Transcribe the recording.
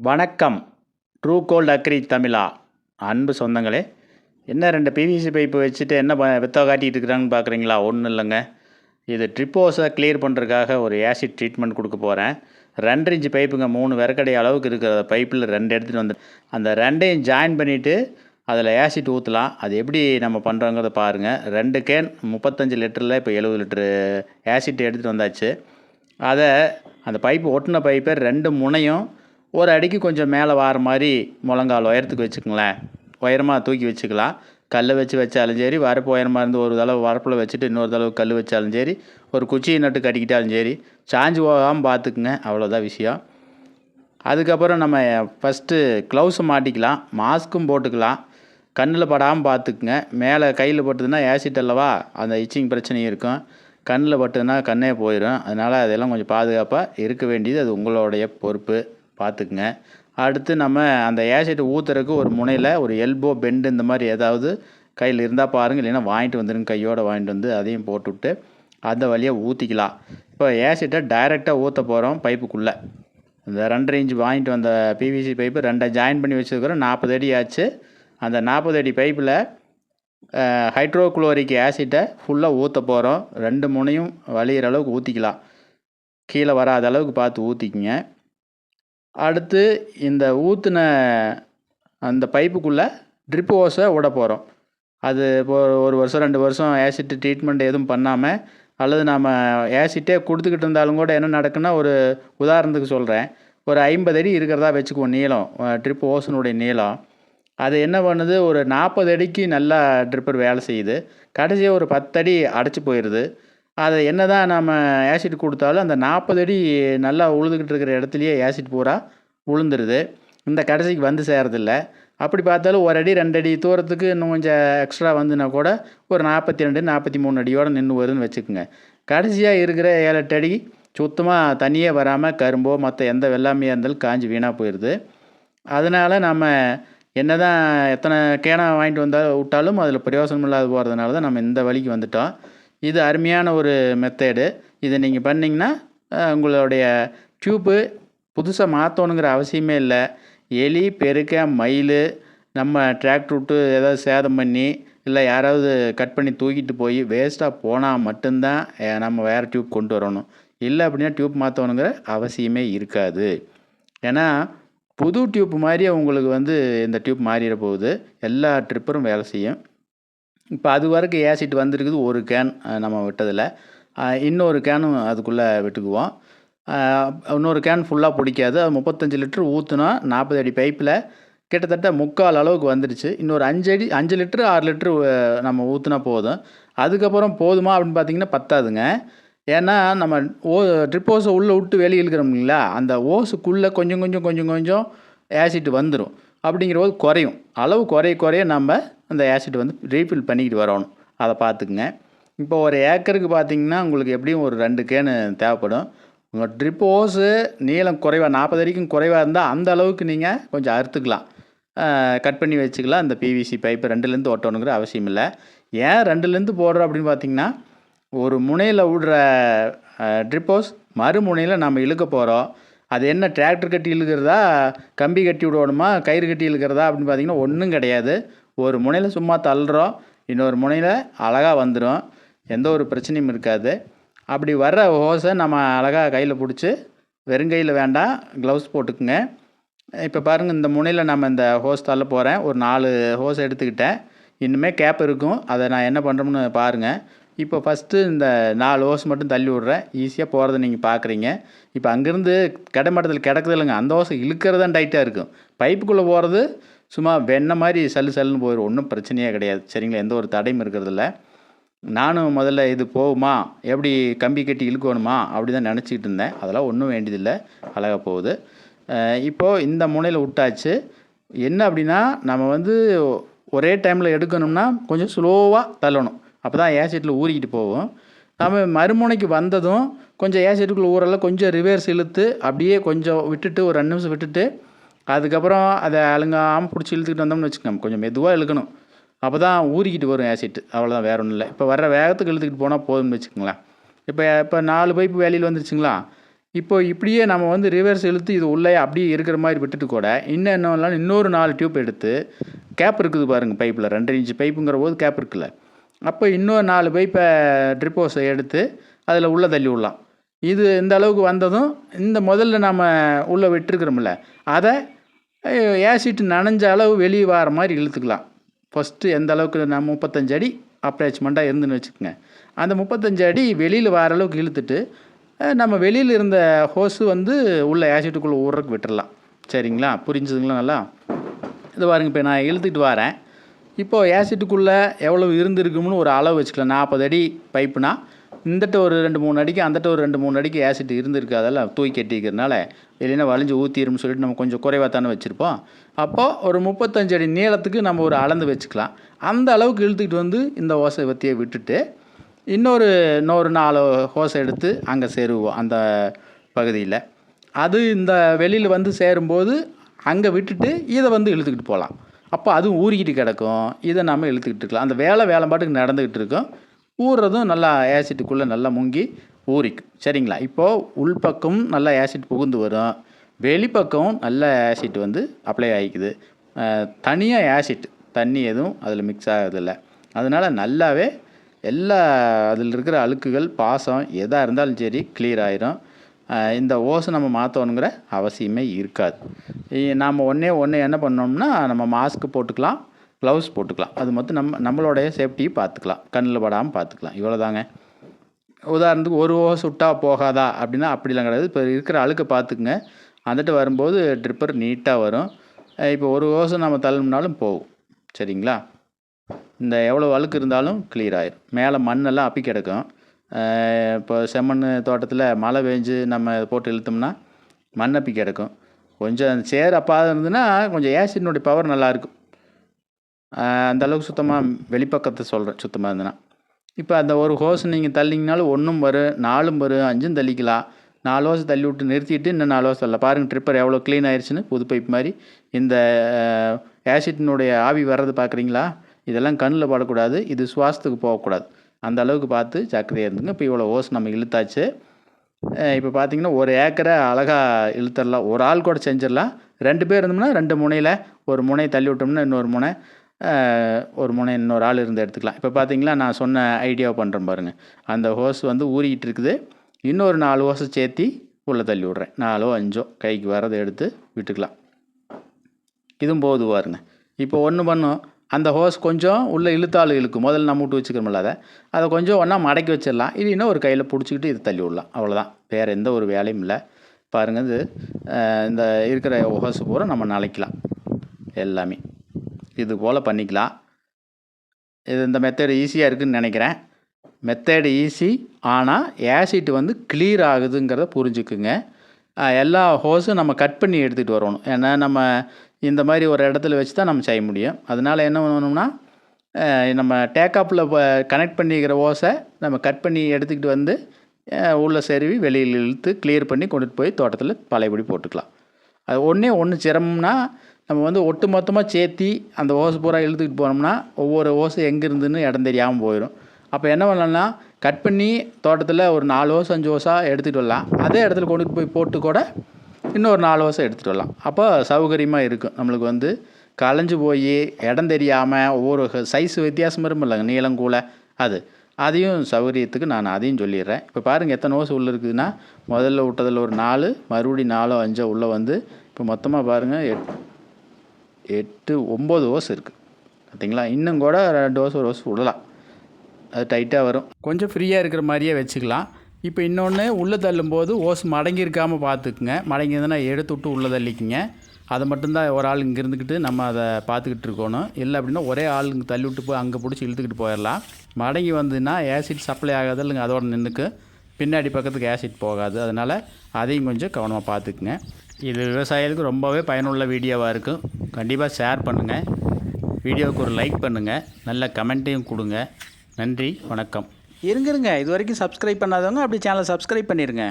வணக்கம். True gold agri தமிழா. அன்பு சொந்தங்களே என்ன ரெண்டு பிவிசி பைப்பு வச்சுட்டு என்ன வித்த காட்டிகிட்டு இருக்கிறாங்கன்னு பார்க்குறீங்களா ஒன்றும் இல்லைங்க. இது ட்ரிப்போஸை கிளியர் பண்ணுறதுக்காக ஒரு ஆசிட் ட்ரீட்மெண்ட் கொடுக்க போகிறேன் ரெண்டு இன்ச்சு பைப்புங்க மூணு விறக்கடை அளவுக்கு இருக்கிற பைப்பில் ரெண்டு எடுத்துகிட்டு வந்து அந்த ரெண்டையும் ஜாயின் பண்ணிவிட்டு அதில் ஆசிட் ஊற்றலாம் அது எப்படி நம்ம பண்ணுறோங்கிறத பாருங்கள் ரெண்டு கேன் முப்பத்தஞ்சு லிட்டரில் இப்போ எழுபது லிட்டரு ஆசிட் எடுத்துகிட்டு வந்தாச்சு. அதை அந்த பைப்பு ஒட்டின பைப்பை ரெண்டு முனையும் ஒரு அடிக்கு கொஞ்சம் மேலே வார மாதிரி முழங்கால் உயரத்துக்கு வச்சுக்கோங்களேன். உயரமாக தூக்கி வச்சுக்கலாம். கல்லை வச்சு வச்சாலும் சரி வரப்பு உயரமாக இருந்து ஒரு தடவை வரப்பில் வச்சுட்டு இன்னொரு தடவை கல் வச்சாலும் சரி ஒரு குச்சியை நட்டு கட்டிக்கிட்டாலும் சரி சாஞ்சு போகாமல் பார்த்துக்குங்க. அவ்வளோதான் விஷயம். அதுக்கப்புறம் நம்ம ஃபஸ்ட்டு க்ளவுஸை மாட்டிக்கலாம் மாஸ்க்கும் போட்டுக்கலாம். கண்ணில் படாமல் பார்த்துக்குங்க. மேலே கையில் பட்டுதுன்னா ஆசிட் அல்லவா அந்த இச்சிங் பிரச்சனையும் இருக்கும். கண்ணில் பட்டுதுன்னா கண்ணே போயிடும். அதனால் அதெல்லாம் கொஞ்சம் பாதுகாப்பாக இருக்க வேண்டியது அது உங்களுடைய பொறுப்பு. பார்த்துக்குங்க. அடுத்து நம்ம அந்த ஆசிட் ஊற்றுறதுக்கு ஒரு முனையில் ஒரு எல்போ பெண்டு இந்த மாதிரி ஏதாவது கையில் இருந்தால் பாருங்கள் இல்லைன்னா வாங்கிட்டு வந்துடுங்க கையோடு வாங்கிட்டு வந்து அதையும் போட்டுவிட்டு அந்த வழியாக ஊற்றிக்கலாம் இப்போ ஏசிட்டை டைரெக்டாக ஊற்ற போகிறோம் பைப்புக்குள்ளே. இந்த ரெண்டரை இன்ச் வாங்கிட்டு வந்த பிவிசி பைப்பு ரெண்டை ஜாயின் பண்ணி வச்சதுக்கப்புறம் நாற்பது அடி ஆச்சு. அந்த நாற்பது அடி பைப்பில் ஹைட்ரோக்ளோரிக் ஆசிட்டை ஃபுல்லாக ஊற்ற போகிறோம் ரெண்டு முனையும் வலிகிற அளவுக்கு ஊற்றிக்கலாம் கீழே வராத அளவுக்கு பார்த்து ஊற்றிக்கிங்க அடுத்து இந்த ஊற்றின அந்த பைப்புக்குள்ளே ட்ரிப் ஓஸை விட போகிறோம் அது இப்போ ஒரு வருஷம் ரெண்டு வருஷம் ஆசிட் ட்ரீட்மெண்ட் எதுவும் பண்ணாமல் அல்லது நாம் ஆசிட்டே கொடுத்துக்கிட்டு இருந்தாலும் கூட என்ன நடக்குன்னா ஒரு உதாரணத்துக்கு சொல்கிறேன் ஒரு ஐம்பது அடி இருக்கிறதா வச்சுக்குவோம் நீளம் ட்ரிப் ஓசனுடைய நீளம். அது என்ன பண்ணுது? ஒரு நாற்பது அடிக்கு நல்லா ட்ரிப்பர் வேலை செய்யுது. கடைசியாக ஒரு பத்தடி அடைச்சி போயிடுது அதை என்ன தான் நம்ம ஆசிட் கொடுத்தாலும் அந்த நாற்பது அடி நல்லா உழுதுகிட்டு இருக்கிற இடத்துலையே ஆசிட் பூரா உளுந்துருது. இந்த கடைசிக்கு வந்து சேரதில்ல. அப்படி பார்த்தாலும் ஒரு அடி ரெண்டு அடி தூரத்துக்கு இன்னும் கொஞ்சம் எக்ஸ்ட்ரா வந்துனா கூட ஒரு நாற்பத்தி ரெண்டு நாற்பத்தி மூணு அடியோடு நின்று வருதுன்னு வச்சுக்கோங்க. கடைசியாக இருக்கிற ஏழு எட்டு அடி சுத்தமாக தண்ணியே வராமல் கரும்போ மற்ற எந்த வெள்ளாமையாக இருந்தாலும் காஞ்சி வீணாக போயிடுது அதனால் நம்ம என்ன தான் எத்தனை கேனை வாங்கிட்டு வந்தால் விட்டாலும் அதில் பிரயோசனம் இல்லாத போகிறதுனால தான் நம்ம இந்த வழிக்கு வந்துட்டோம். இது அருமையான ஒரு மெத்தேடு இதை நீங்கள் பண்ணிங்கன்னா உங்களுடைய டியூப்பு புதுசாக மாற்றணுங்கிற அவசியமே இல்லை. எலி பெருக்க மயில் நம்ம டிராக்டர் விட்டு ஏதாவது சேதம் பண்ணி இல்லை யாராவது கட் பண்ணி தூக்கிட்டு போய் வேஸ்ட்டாக போனால் மட்டும்தான் நம்ம வேறு டியூப் கொண்டு வரணும். இல்லை அப்படின்னா டியூப் மாற்றணுங்கிற அவசியமே இருக்காது. ஏன்னா புது டியூப் மாதிரியே உங்களுக்கு வந்து இந்த டியூப் மாறிட போகுது. எல்லா ட்ரிப்பரும் வேலை செய்யும். இப்போ அது வரைக்கும் ஏசிட் வந்திருக்குது ஒரு கேன் நம்ம விட்டதில் இன்னொரு கேனும் அதுக்குள்ளே விட்டுக்குவோம். இன்னொரு கேன் ஃபுல்லாக பிடிக்காது. அது முப்பத்தஞ்சு லிட்ரு ஊற்றுனா நாற்பது அடி பைப்பில் கிட்டத்தட்ட முக்கால் அளவுக்கு வந்துடுச்சு. இன்னொரு அஞ்சு அடி அஞ்சு லிட்ரு ஆறு லிட்ரு நம்ம ஊற்றுனா போதும். அதுக்கப்புறம் போதுமா அப்படின்னு பார்த்தீங்கன்னா பத்தாதுங்க. ஏன்னா நம்ம ஓ ட்ரிப் ஓஸை உள்ளே விட்டு வெளியே இழுக்கிறோம் இல்லைங்களா? அந்த ஓஸுக்குள்ளே கொஞ்சம் கொஞ்சம் கொஞ்சம் கொஞ்சம் ஆசிட் வந்துடும் அப்படிங்கிற போது குறையும். அளவு குறைய குறைய நம்ம அந்த ஆசிட் வந்து ரீஃபில் பண்ணிக்கிட்டு வரணும். அதை பார்த்துக்குங்க. இப்போ ஒரு ஏக்கருக்கு பார்த்தீங்கன்னா உங்களுக்கு எப்படியும் ஒரு ரெண்டு கேனு தேவைப்படும். உங்கள் ட்ரிப் ஓஸு நீளம் குறைவாக நாற்பது வரைக்கும் குறைவாக இருந்தால் அந்த அளவுக்கு நீங்கள் கொஞ்சம் அறுத்துக்கலாம். கட் பண்ணி வச்சுக்கலாம். அந்த பிவிசி பைப்பு ரெண்டுலேருந்து ஒட்டணுங்கிற அவசியம் இல்லை. ஏன் ரெண்டுலேருந்து போடுறோம் அப்படின்னு பார்த்தீங்கன்னா ஒரு முனையில் விடுற ட்ரிப் ஓஸ் மறுமுனையில் நம்ம இழுக்க போகிறோம் அது என்ன டிராக்டர் கட்டி இழுக்கிறதா? கம்பி கட்டி விடணுமா? கயிறு கட்டி இழுக்கிறதா? அப்படின்னு பார்த்தீங்கன்னா ஒன்றும் கிடையாது. ஒரு முனையில் சும்மா தள்ளுறோம் இன்னொரு முனையில் அழகாக வந்துடும் எந்த ஒரு பிரச்சனையும் இருக்காது. அப்படி வர்ற ஹோஸை நம்ம அழகாக கையில் பிடிச்சி வெறுங்கையில் வேண்டாம் க்ளவுஸ் போட்டுக்குங்க. இப்போ பாருங்கள் இந்த முனையில் நம்ம இந்த ஹோஸ் தள்ள போகிறேன் ஒரு நாலு ஹோஸ் எடுத்துக்கிட்டேன். இன்னுமே கேப் இருக்கும். அதை நான் என்ன பண்ணுறோம்னு பாருங்கள் இப்போ ஃபஸ்ட்டு இந்த நாலு ஓஸ் மட்டும் தள்ளி விட்றேன். ஈஸியாக போகிறத நீங்கள் பார்க்குறீங்க இப்போ அங்கேருந்து கிடைமட்டத்தில் கிடக்குது இல்லைங்க அந்த ஓசை இழுக்கிறது தான் டைட்டாக இருக்கும். பைப்புக்குள்ளே போகிறது சும்மா வெண்ண மாதிரி சல்லு சல்லுன்னு போயிடும் ஒன்றும் பிரச்சனையே கிடையாது. சரிங்களா? எந்த ஒரு தடையும் இருக்கிறதில்ல நானும் முதல்ல இது போகுமா? எப்படி கம்பி கட்டி இழுக்கணுமா? அப்படி தான் நினச்சிக்கிட்டு இருந்தேன். அதெல்லாம் ஒன்றும் வேண்டியதில்லை. அழகாக போகுது. இப்போது இந்த முனையில் விட்டாச்சு. என்ன அப்படின்னா நம்ம வந்து ஒரே டைமில் எடுக்கணும்னா கொஞ்சம் ஸ்லோவாக தள்ளணும். அப்போ தான் ஏசிட்டில் ஊறிக்கிட்டு போகும் நம்ம மறுமுனைக்கு வந்ததும் கொஞ்சம் ஏசிட்டுக்குள்ளே ஊரெல்லாம் கொஞ்சம் ரிவர்ஸ் இழுத்து அப்படியே கொஞ்சம் விட்டுட்டு ஒரு ரெண்டு நிமிஷம் விட்டுட்டு அதுக்கப்புறம் அதை அழுங்காமல் பிடிச்சி இழுத்துக்கிட்டு வந்தோம்னு வச்சுக்கோங்க. கொஞ்சம் மெதுவாக இழுக்கணும். அப்போ தான் ஊறிக்கிட்டு வரும் ஏசிட்டு அவ்வளோதான் வேறு ஒன்றும் இல்லை. இப்போ வர வேகத்துக்கு இழுத்துக்கிட்டு போனால் போதும்னு வச்சுக்கோங்களேன். இப்போ இப்போ நாலு பைப்பு வேலையில் வந்துருச்சுங்களா? இப்போ இப்படியே நம்ம வந்து ரிவர்ஸ் இழுத்து இது உள்ளே அப்படியே இருக்கிற மாதிரி விட்டுட்டு கூட இன்னும் என்ன இன்னொரு நாலு டியூப் எடுத்து கேப் இருக்குது பாருங்கள் பைப்பில் ரெண்டரை இன்ச்சு பைப்புங்கிற போது கேப் இருக்குல்ல. அப்போ இன்னொரு நாலு பைப்பை ட்ரிப்போஸை எடுத்து அதில் உள்ளே தள்ளி விடலாம். இது இந்த அளவுக்கு வந்ததும் இந்த முதல்ல நம்ம உள்ளே விட்டுருக்குறோம்ல அதை ஏசிட் நனைஞ்ச அளவு வெளியே வர மாதிரி இழுத்துக்கலாம். ஃபஸ்ட்டு எந்த அளவுக்கு நான் முப்பத்தஞ்சு அடி அப்ராச்மெண்ட்டாக இருந்துன்னு வச்சுக்கோங்க. அந்த முப்பத்தஞ்சு அடி வெளியில் வர அளவுக்கு இழுத்துட்டு நம்ம வெளியில் இருந்த ஹோஸு வந்து உள்ள ஏசிட்டுக்குள்ளே ஊறக்கு விட்டுடலாம் சரிங்களா? புரிஞ்சுதுங்களா நல்லா? இது பாருங்க இப்போ நான் இழுத்துக்கிட்டு வரேன். இப்போது ஏசிட்டுக்குள்ளே எவ்வளவு இருந்திருக்கும்னு ஒரு அளவு வச்சுக்கலாம். நாற்பது அடி பைப்புனா இந்தட்ட ஒரு ரெண்டு மூணு அடிக்கு அந்தட்ட ஒரு ரெண்டு மூணு அடிக்கு ஆசிட் இருந்திருக்கு. அதெல்லாம் தூக்கி கட்டிக்கிறதுனால இல்லைன்னா வலிஞ்சு ஊற்றிரும்னு சொல்லிட்டு நம்ம கொஞ்சம் குறைவாக தானே வச்சுருப்போம். அப்போது ஒரு முப்பத்தஞ்சு அடி நீளத்துக்கு நம்ம ஒரு அளந்து வச்சுக்கலாம். அந்த அளவுக்கு இழுத்துக்கிட்டு வந்து இந்த ஓசை வத்தியை விட்டுட்டு இன்னொரு இன்னொரு நாலு ஓசை எடுத்து அங்கே சேருவோம் அந்த பகுதியில். அது இந்த வெளியில் வந்து சேரும்போது அங்கே விட்டுட்டு இதை வந்து இழுத்துக்கிட்டு போகலாம். அப்போ அதுவும் ஊறிக்கிட்டு கிடக்கும். இதை நம்ம இழுத்துக்கிட்டு இருக்கலாம். அந்த வேலை வேலை பாட்டுக்கு நடந்துக்கிட்டு இருக்கும். ஊறுறதும் நல்லா ஏசிட்டுக்குள்ளே நல்லா முங்கி ஊறிக்கும். சரிங்களா? இப்போது உள்பக்கம் நல்லா ஏசிட் புகுந்து வரும். வெளிப்பக்கம் நல்ல ஆசிட் வந்து அப்ளை ஆகிக்குது. தனியாக ஆசிட் தண்ணி எதுவும் அதில் மிக்ஸ் ஆகிறதில்ல. அதனால் நல்லாவே எல்லா அதில் இருக்கிற அழுக்குகள் பாசம் எதாக இருந்தாலும் சரி கிளியர் ஆயிரும். இந்த ஓஸை நம்ம மாற்றணுங்கிற அவசியமே இருக்காது. நாம் ஒன்றே ஒன்று என்ன பண்ணோம்னா நம்ம மாஸ்க் போட்டுக்கலாம் க்ளவுஸ் போட்டுக்கலாம். அது மொத்தம் நம்ம நம்மளுடைய சேஃப்டியை பார்த்துக்கலாம். கண்ணில் படாமல் பார்த்துக்கலாம். இவ்வளோதாங்க உதாரணத்துக்கு ஒரு ஓஸ் சுட்டா போகாதா? அப்படின்னா அப்படிலாம் கிடையாது. இப்போ இருக்கிற அழுக்கை பார்த்துக்குங்க. வந்துட்டு வரும்போது ட்ரிப்பர் நீட்டாக வரும். இப்போ ஒரு ஓசை நம்ம தள்ளணும்னாலும் போகும். சரிங்களா? இந்த எவ்வளோ அழுக்கு இருந்தாலும் கிளியர் ஆயிரும். மேலே மண்ணெல்லாம் அப்பி கிடக்கும். இப்போ செம்மண் தோட்டத்தில் மழை பெஞ்சு நம்ம போட்டு இழுத்தோம்னா மண்ணப்பி கிடக்கும் கொஞ்சம் அந்த சேர் அப்பாத இருந்ததுன்னா கொஞ்சம் ஏசிடினுடைய பவர் நல்லாயிருக்கும் அந்த அளவுக்கு சுத்தமாக வெளிப்பக்கத்தை சொல்கிறேன் சுத்தமாக இருந்ததுன்னா. இப்போ அந்த ஒரு ஹோஸ் நீங்கள் தள்ளிங்கனாலும் ஒன்றும் வரும் நாலும் வரும் அஞ்சும் தள்ளிக்கலாம். நாலு ஹோஸ் தள்ளி விட்டு நிறுத்திட்டு இன்னும் நாலு ஹோஸ் தள்ள பாருங்கள் ட்ரிப்பர் எவ்வளோ க்ளீன் ஆயிடுச்சுன்னு புது பைப் மாதிரி. இந்த ஆசிட்டினுடைய ஆவி வர்றது பார்க்குறீங்களா? இதெல்லாம் கண்ணில் படக்கூடாது இது சுவாசத்துக்கு போகக்கூடாது. அந்த அளவுக்கு பார்த்து ஜாக்கிரதையாக இருந்துங்க. இப்போ இவ்வளோ ஹோஸ் நம்ம இழுத்தாச்சு. இப்போ பார்த்தீங்கன்னா ஒரு ஏக்கரை அழகாக இழுத்துடலாம் ஒரு ஆள் கூட செஞ்சிடலாம் ரெண்டு பேர் இருந்தோம்னா ரெண்டு முனையில் ஒரு முனை தள்ளி விட்டோம்னா இன்னொரு முனை ஒரு முனை இன்னொரு ஆள் இருந்து எடுத்துக்கலாம். இப்போ பார்த்தீங்களா நான் சொன்ன ஐடியாவை பண்ணுறேன் பாருங்கள் அந்த ஹோஸ் வந்து ஊறிக்கிட்டு இருக்குது. இன்னொரு நாலு ஹோஸை சேர்த்தி உள்ளே தள்ளி விட்றேன். நாலோ அஞ்சோ கைக்கு வரதை எடுத்து விட்டுக்கலாம். இதுவும் போது பாருங்க. இப்போ ஒன்று பண்ணோம். அந்த ஹோஸ் கொஞ்சம் உள்ளே இழுத்தாள் இழுக்கும். முதல்ல நம்ம விட்டு வச்சுக்கிறோம்ல அதை. அதை கொஞ்சம் ஒன்றா மடக்கி வச்சிடலாம். இல்லைன்னா ஒரு கையில் பிடிச்சிக்கிட்டு இது தள்ளி விடலாம். அவ்வளோதான் வேறு எந்த ஒரு வேலையும் இல்லை. பாருங்கள் இது இந்த இருக்கிற ஹோஸ் பூரா நம்ம நனைக்கலாம். எல்லாமே. இது போல் பண்ணிக்கலாம். இது இந்த மெத்தடு ஈஸியாக இருக்குதுன்னு நினைக்கிறேன். மெத்தடு ஈஸி ஆனால் ஆசிட் வந்து கிளியர் ஆகுதுங்கிறத புரிஞ்சுக்குங்க. எல்லா ஹோஸும் நம்ம கட் பண்ணி எடுத்துகிட்டு வரணும். ஏன்னா நம்ம இந்த மாதிரி ஒரு இடத்துல வச்சு தான் நம்ம செய்ய முடியும். அதனால் என்ன பண்ணணும்னா நம்ம டேக்காப்பில் கனெக்ட் பண்ணிக்கிற ஓசை நம்ம கட் பண்ணி எடுத்துக்கிட்டு வந்து உள்ளே உள்ள செருவி வெளியில் இழுத்து கிளியர் பண்ணி கொண்டுட்டு போய் தோட்டத்தில் பழையபடி போட்டுக்கலாம். அது ஒன்றே ஒன்று சிரமம்னா நம்ம வந்து ஒட்டு மொத்தமாக சேர்த்தி அந்த ஓசை பூரா இழுத்துக்கிட்டு போனோம்னா ஒவ்வொரு ஓசை எங்கே இருந்துன்னு இடம் தெரியாமல் போயிடும் அப்போ என்ன பண்ணலாம்னா கட் பண்ணி தோட்டத்தில் ஒரு நாலு ஓசை அஞ்சு ஓசா எடுத்துகிட்டு வரலாம். அதே இடத்துல கொண்டுட்டு போய் போட்டு கூட இன்னொரு நாலு வருஷம் எடுத்துகிட்டு வரலாம். அப்போ சௌகரியமாக இருக்கும். நம்மளுக்கு வந்து களைஞ்சு போய் இடம் தெரியாமல் ஒவ்வொரு சைஸ் வித்தியாசம் இல்லைங்க. நீளம் கூட அது. அதையும் சௌகரியத்துக்கு நான் அதையும் சொல்லிடுறேன். இப்போ பாருங்கள் எத்தனை ஓசு உள்ளே இருக்குதுன்னா முதல்ல விட்டதில் ஒரு நாலு மறுபடியும் நாலோ அஞ்சோ உள்ளே வந்து இப்போ மொத்தமாக பாருங்கள் எட் எட்டு ஒம்பது ஓஸ் இருக்குது பார்த்தீங்களா இன்னும் கூட ரெண்டு ஓஸ் ஒரு ஓசு விடலாம் அது டைட்டாக வரும். கொஞ்சம் ஃப்ரீயாக இருக்கிற மாதிரியே வச்சுக்கலாம். இப்போ இன்னொன்று உள்ளே தள்ளும்போது ஓஸ் மடங்கி இருக்காமல் பார்த்துக்குங்க. மடங்கி இருந்ததுன்னா எடுத்து விட்டு உள்ளே தள்ளிக்குங்க. அதை மட்டும்தான் ஒரு ஆள் இங்கே இருந்துக்கிட்டு நம்ம அதை பார்த்துக்கிட்டு இருக்கணும். இல்லை அப்படின்னா ஒரே ஆள் இங்கே தள்ளி விட்டு போய் அங்கே பிடிச்சி இழுத்துக்கிட்டு போயிடலாம். மடங்கி வந்துன்னா ஆசிட் சப்ளை ஆகாது இல்லைங்க அதோட நின்றுக்கு. பின்னாடி பக்கத்துக்கு ஆசிட் போகாது. அதனால் அதையும் கொஞ்சம் கவனமாக பார்த்துக்குங்க. இது விவசாயிகளுக்கு ரொம்பவே பயனுள்ள வீடியோவாக இருக்கும் கண்டிப்பாக ஷேர் பண்ணுங்கள் வீடியோவுக்கு ஒரு லைக் பண்ணுங்கள் நல்ல கமெண்ட்டையும் கொடுங்க. நன்றி வணக்கம். இருங்க இருங்க. இது வரைக்கும் சப்ஸ்கிரைப் பண்ணாதவங்க அப்படி சேனலை சப்ஸ்கிரைப் பண்ணிடுங்க